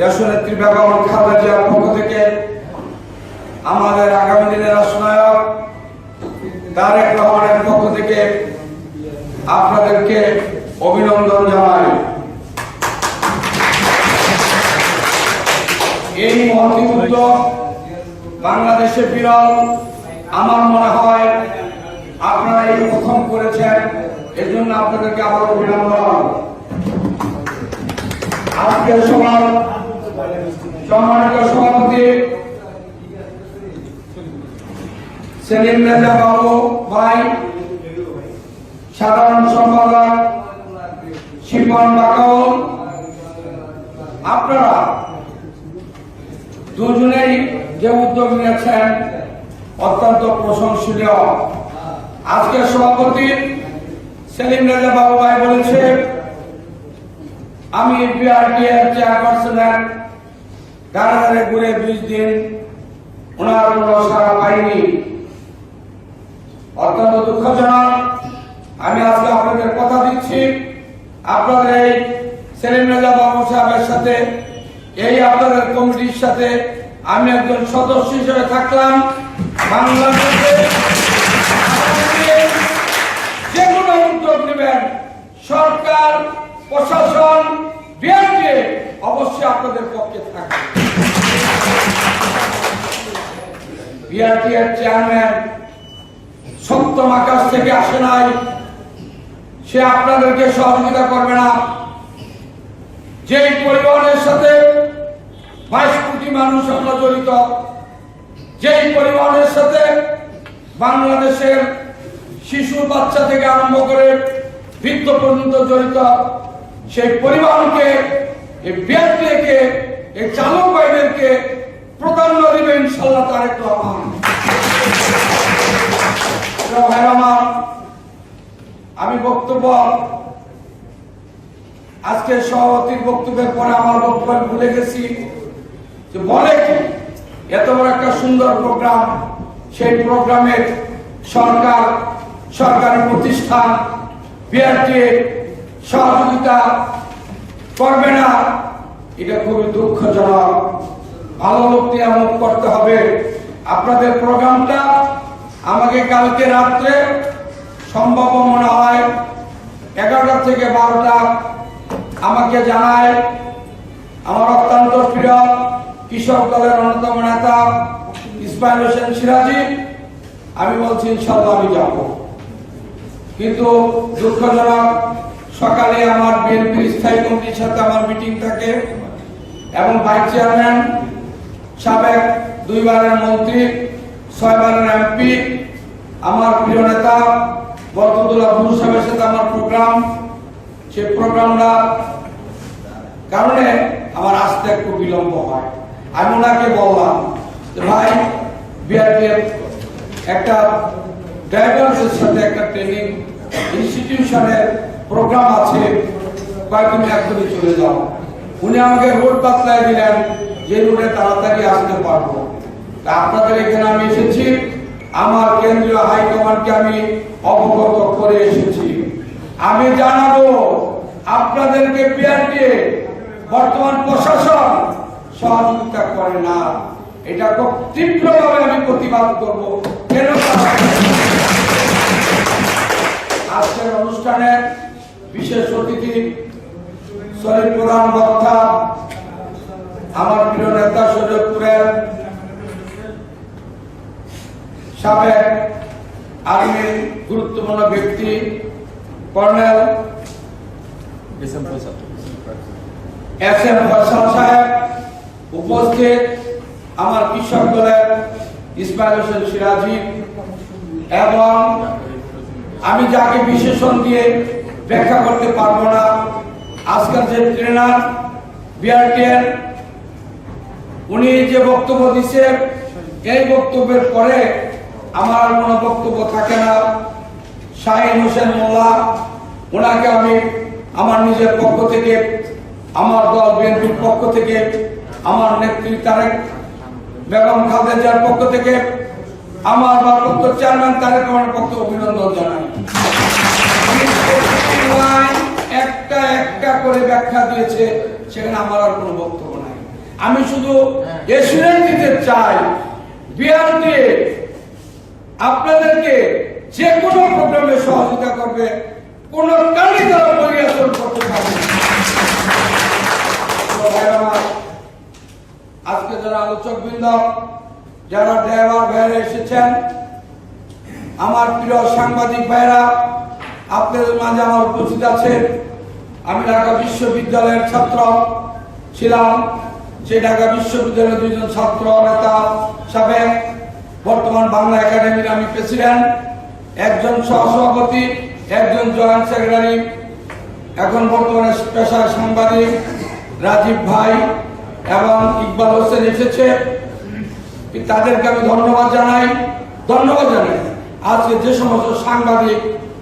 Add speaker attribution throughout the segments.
Speaker 1: দেশনেত্রী বেগম খালেদা জিয়ার পক্ষ থেকে আমাদের আগামী দিনের রাষ্ট্রনায়ক তারেক রহমানের পক্ষ থেকে আপনাদেরকে অভিনন্দন জানাই। এই মহতি উদ্যোগ বাংলাদেশে বিরল, আমার মনে হয় আপনারা এই প্রথম করেছেন এর জন্য আপনাদেরকে আবার অভিনন্দন। আজকের সভার সম্মানিত সভাপতি, সেলিম রেজা বাবু, ভাই, সাধারণ সম্পাদক শিবন বাকাউল আপনারা দুজনেই যে উদ্যোগ নিয়েছেন, অত্যন্ত প্রশংসনীয়। আজকে সভাপতি সেলিম রাজা বাবু ভাই বলেছে, আমি বিআরটি এর চেয়ারপারসনের কারাগারে ঘুরে বিশ দিন ওনার কোনো সারা পাইনি অত্যন্ত দুঃখজনক। আমি আজকে আপনাদের কথা দিচ্ছি। আপনাদের এই সেলিম রাজা বাবু সাহেবের সাথে, এই আপনাদের কমিটির সাথে আমি একজন সদস্য হিসেবে থাকলাম। বাংলাদেশে যে কোনো উদ্যোগ নেবেন। সরকার, প্রশাসন অবশ্যই আপনাদের পক্ষে থাকবে। চেয়ারম্যান সপ্তম আকাশ থেকে আসে নাই। সে আপনাদেরকে সহযোগিতা করবে না। যেই পরিবহনের সাথে বাইশ কোটি মানুষ আমরা জড়িত, যেই পরিবহনের সাথে বাংলাদেশের শিশু বাচ্চা থেকে আরম্ভ করে বৃদ্ধ পর্যন্ত জড়িত, সেই পরিবহনকে আমি বক্তব্য, আজকে সভাপতির বক্তব্যের পরে আমার বক্তব্য ভুলে গেছি যে বলে এত বড় একটা সুন্দর প্রোগ্রাম, সেই প্রোগ্রামে সরকার সরকারি প্রতিষ্ঠান বিআরটি সহযোগিতা করবে না। এটা খুবই দুঃখজনক। ভালো লোক নিয়ামত করতে হবে। আপনাদের প্রোগ্রামটা আমাকে কালকে রাত্রে সম্ভব মনে হয় এগারোটা থেকে বারোটা আমাকে জানায়। আমার অত্যন্ত প্রিয় কৃষক দলের অন্যতম নেতা, ইসমাইল হোসেন সিরাজি। আমি বলছি ইনশাল্লাহ আমি যাব। কিন্তু দুঃখজনক সকালে আমার বিএনপি স্থায়ী কমিটির সাথে আমার মিটিং থাকে এবং ভাইস চেয়ারম্যান সাবেক দুইবারের মন্ত্রী, ছয়বারের এমপি, আমার প্রিয় নেতা বরকতুল্লাহ বুরু সাহেবের সাথে আমার প্রোগ্রাম। সেই প্রোগ্রামটা কারণে আমার আসতে একটু বিলম্ব হয়। আমি ওনাকে বললাম ভাই বিআরটিএফ একটা ড্রাইভারদের সাথে একটা ট্রেনিং ইনস্টিটিউশনের প্রোগ্রাম আছে কয়েকদিন একদিনে চলে যাও। উনি আমাকে রোড বাতলাই দিলেন, যে রোডে তাড়াতাড়ি আসতে পারব। আপনাদের এখানে আমি এসেছি, আমার কেন্দ্রীয় হাইকমান্ডকে আমি অবগত করে এসেছি। আমি জানাব, আপনাদেরকে বিআরটিএ বর্তমান প্রশাসন সহযোগিতা করে না। এটা খুব তীব্রভাবে আমি প্রতিবাদ করব। কেন? আজকের অনুষ্ঠানে বিশেষ অতিথি আমার প্রিয় নেতা সৈয়দপুরের সাবেক আর্মির গুরুত্বপূর্ণ ব্যক্তি, কর্নেল এস এম ফয়সাল সাহেব, উপস্থিত আমার কৃষক দলের ইসমাইল হোসেন সিরাজি এবং আমি যাকে বিশেষণ দিয়ে ব্যাখ্যা করতে পারব না। আজকাল যে ট্রেনার বিআরটিএর উনি যে বক্তব্য দিচ্ছে এই বক্তব্যের পরে আমার কোনো বক্তব্য থাকে না। শাহিন হোসেন মোল্লা, ওনাকে আমি আমার নিজের পক্ষ থেকে, আমার দল বিএনপির পক্ষ থেকে, আমার নেত্রী তারেক বেগম খালেদার পক্ষ থেকে, আমার ভারপ্রাপ্ত চেয়ারম্যান তারেক রহমানের পক্ষে অভিনন্দন জানাই। Line একটা একটা করে ব্যাখ্যা দিয়েছে, সেখানে আমার আর কোনো বক্তব্য নাই। আমি শুধু এসুরেন্স দিতে চাই দিয়ে আপনাদেরকে যে কোনো প্রোগ্রামে সহযোগিতা করবে, কোন কারণে তারা পরিবর্তন করতে পারবে আজকে যারা আলোচক বৃন্দ যারা ড্রাইভার ভাইরা এসেছেন, আমার প্রিয় সাংবাদিক ভাইরা আপনাদের মাঝে আমার উপস্থিত আছে আমি ঢাকা বিশ্ববিদ্যালয়ের ছাত্র। ছিলাম সেই ঢাকা বিশ্ববিদ্যালয়ের দুইজন ছাত্র, নেতা, সাবেক, বর্তমান বাংলা একাডেমির আমি প্রেসিডেন্ট, একজন সহসভাপতি, একজন জয়েন্ট সেক্রেটারি, এখন বর্তমানে পেশায় সাংবাদিক রাজীব ভাই এবং ইকবাল হোসেন এসেছে। তাদেরকে আমি ধন্যবাদ জানাই। ধন্যবাদ জানাই। আজকে যে সমস্ত সাংবাদিক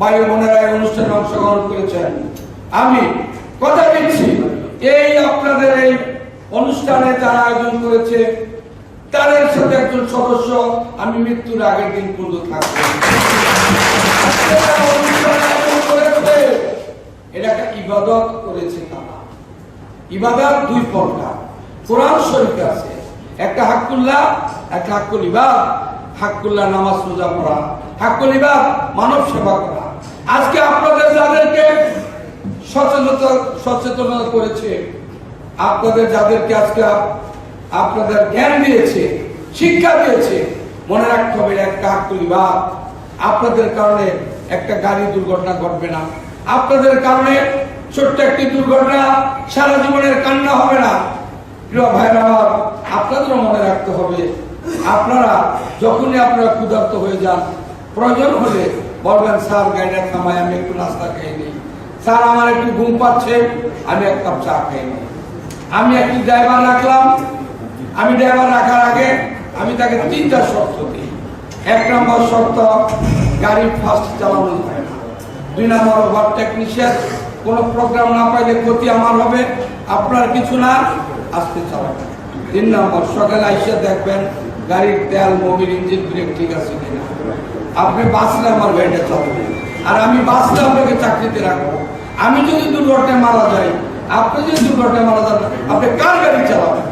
Speaker 1: ভাই বোনেরা এই অনুষ্ঠানে অংশগ্রহণ করেছেন। আমি কথা দিচ্ছি, এই আপনাদের এই অনুষ্ঠানে যারা আয়োজন করেছে, তাদের সাথে একজন সদস্য, আমি মৃত্যুর আগের দিন পর্যন্ত থাকব। ইবাদত করেছে তারা। ইবাদত দুই প্রকার। কোরআন শরীফে আছে, একটা হাক্কুল্লাহ, একটা হাক্কুল ইবাদ। নামাজ রোজা পড়া। হাক্কুল ইবাদ মানব সেবা করা। আজকে আপনাদের যাদেরকে সচেতনতা সচেতনতা করেছে, আপনাদের যাদেরকে আজকে আপনাদের জ্ঞান দিয়েছে, শিক্ষা দিয়েছে, মনে রাখতে হবে একটা ইবাদ আপনাদের কারণে একটা গাড়ি দুর্ঘটনা ঘটবে না। আপনাদের কারণে ছোট্ট একটি দুর্ঘটনা সারা জীবনের কান্না হবে না। প্রিয় ভাইরা, আপনাদেরও মনে রাখতে হবে, আপনারা যখনই আপনারা ক্ষুধার্ত হয়ে যান, প্রয়োজন হলে বলবেন, স্যার, গাড়িটা থামায় আমি একটু নাস্তা খেয়ে নিই। স্যার, আমার একটু ঘুম পাচ্ছে, আমি এক কাপ চা খেয়ে নিই। আমি একটি ড্রাইভার রাখলাম, আমি ড্রাইভার রাখার আগে আমি তাকে তিনটা শর্ত দিই। এক নম্বর শর্ত, গাড়ি ফার্স্ট চালানো হয় না। দুই নম্বর ওভারটেক নিষেধ কোনো প্রোগ্রাম না পাইলে ক্ষতি আমার হবে, আপনার কিছু না আসতে চালাবেন। তিন নম্বর, সকালে আইসে দেখবেন গাড়ির তেল মোবিল ইঞ্জিন ব্রেক ঠিক আছে কিনা। আপনি বাঁচলে আমার গাড়িটা চালাবেন আর আমি বাঁচলে আপনাকে চাকরিতে রাখব। আমি যদি দুর্ঘটনায় মারা যাই, আপনি যদি দুর্ঘটনায় মারা যান, আপনি কার গাড়ি চালাবেন?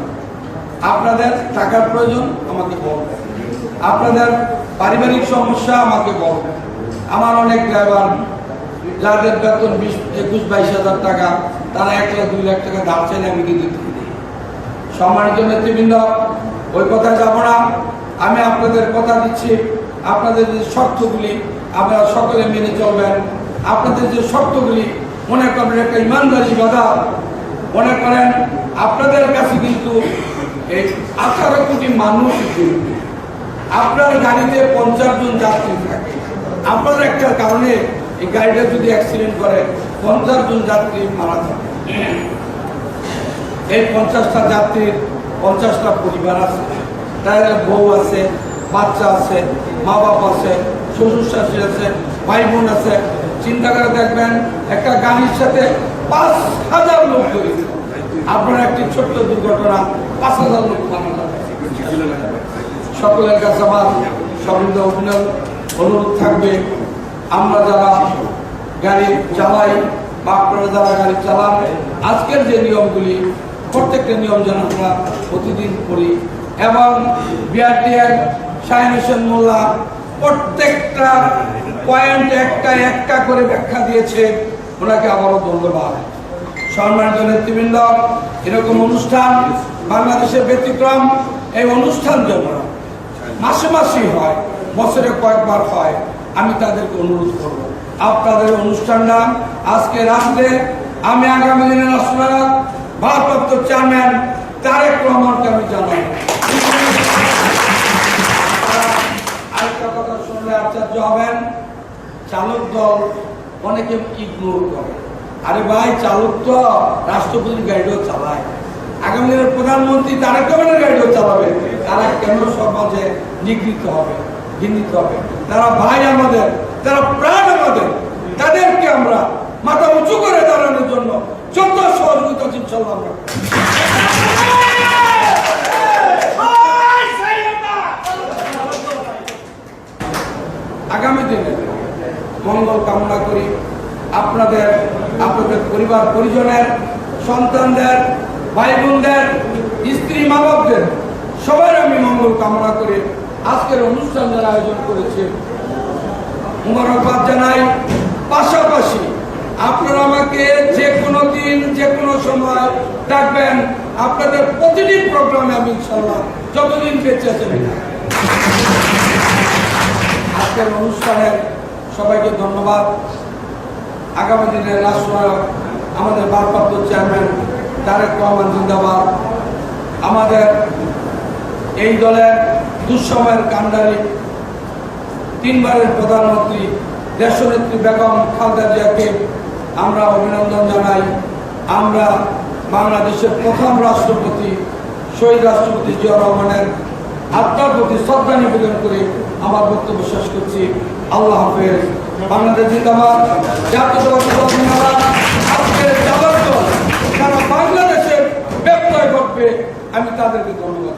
Speaker 1: আপনাদের টাকার প্রয়োজন আমাকে বলবেন। আপনাদের পারিবারিক সমস্যা আমাকে বলবেন। আমার অনেক ড্রাইভার যাদের বেতন বিশ, একুশ, বাইশ হাজার টাকা, তারা এক লাখ, দুই লাখ টাকা ধার চাইলে আমি কিন্তু সম্মানিত নেতৃবৃন্দ ওই কথা যাব না। আমি আপনাদের কথা দিচ্ছি। আপনাদের যে শর্তগুলি আপনারা সকলে মেনে চলবেন। আপনাদের যে শর্তগুলি, মনে করেন একটা ইমানদারি বাধা। মনে করেন আপনাদের কাছে কিন্তু এই আঠারো কোটি মানুষ আপনার গাড়িতে পঞ্চাশ জন যাত্রী থাকে। আপনার একটা কারণে এই গাড়িটা যদি অ্যাক্সিডেন্ট করে, পঞ্চাশ জন যাত্রী মারা যাবে। এই পঞ্চাশটা যাত্রীর পঞ্চাশটা পরিবার আছে। তাদের বউ আছে, বাচ্চা আছে, মা বাপ আছে, শ্বশুর শাশুড়ি আছে, ভাই বোন আছে। চিন্তা করে দেখবেন, একটা গাড়ির সাথে পাঁচ হাজার লোক জড়িত। আপনার একটি ছোট্ট দুর্ঘটনা, পাঁচ হাজার লোক সকলের কাছে আমার সবৃদ্ধ অভিনব অনুরোধ থাকবে। আমরা যারা গাড়ি চালাই বা আপনারা যারা গাড়ি চালান, আজকের যে নিয়মগুলি প্রত্যেকটা নিয়ম যেন আমরা প্রতিদিন করি। এবং বিআরটিএর শাহিন হোসেন মোল্লা প্রত্যেকটা পয়েন্ট একটা একটা করে ব্যাখ্যা দিয়েছে। ওনাকে আবারও ধন্যবাদ। সম্মানিত নেতৃবৃন্দ, এরকম অনুষ্ঠান বাংলাদেশের ব্যতিক্রম। এই অনুষ্ঠান যেন মাসে মাসেই হয়, বছরে কয়েকবার হয়, আমি তাদেরকে অনুরোধ করব। আপনাদের অনুষ্ঠানটা আজকে রাত্রে আমি আগামী দিনে রাষ্ট্রনাথ ভারপ্রাপ্ত চেয়ারম্যান তারেক রহমানকে আমি জানাই। আরেকটা কথা শুনলে হবেন চালক দল অনেকে ইগনোর করে। আরে ভাই চালক তো রাষ্ট্রপতির গাড়িও চালায়। আগামী দিনের প্রধানমন্ত্রী তারেক রহমানের গাড়িও চালাবে। তারা কেন সমাজে নিগৃহীত হবে হবে? তারা ভাই আমাদের, তারা প্রাণ আমাদের। তাদেরকে আমরা মাথা উঁচু করে দাঁড়ানোর জন্য আগামী দিনে মঙ্গল কামনা করি আপনাদের আপনাদের পরিবার, পরিজনের, সন্তানদের ভাই বোনদের স্ত্রী মা বাপদের সবার আমি মঙ্গল কামনা করে আজকের অনুষ্ঠান যারা আয়োজন করেছে, মুবারকবাদ জানাই। পাশাপাশি আপনারা আমাকে যে কোনো দিন, যে কোনো সময় ডাকবেন। আপনাদের প্রতিদিন প্রোগ্রামে আমি ইনশাল্লাহ যতদিন বেঁচে আছেন আজকের অনুষ্ঠানের সবাইকে ধন্যবাদ। আগামী দিনের রাষ্ট্রনায়ক আমাদের ভারপ্রাপ্ত চেয়ারম্যান তারেক রহমান জিন্দাবাদ। আমাদের এই দলের দুঃসময়ের কাণ্ডারি, তিনবারের প্রধানমন্ত্রী, দেশনেত্রী বেগম খালেদা জিয়াকে আমরা অভিনন্দন জানাই। আমরা বাংলাদেশের প্রথম রাষ্ট্রপতি, শহীদ রাষ্ট্রপতি জিয়া রহমানের আত্মার প্রতি শ্রদ্ধা নিবেদন করে আমার বক্তব্য শেষ করছি। আল্লাহ হাফেজ। বাংলাদেশ জিন্দাবাদ। জাতীয়তাবাদী বাংলাদেশের ঘটবে, আমি তাদেরকে ধন্যবাদ।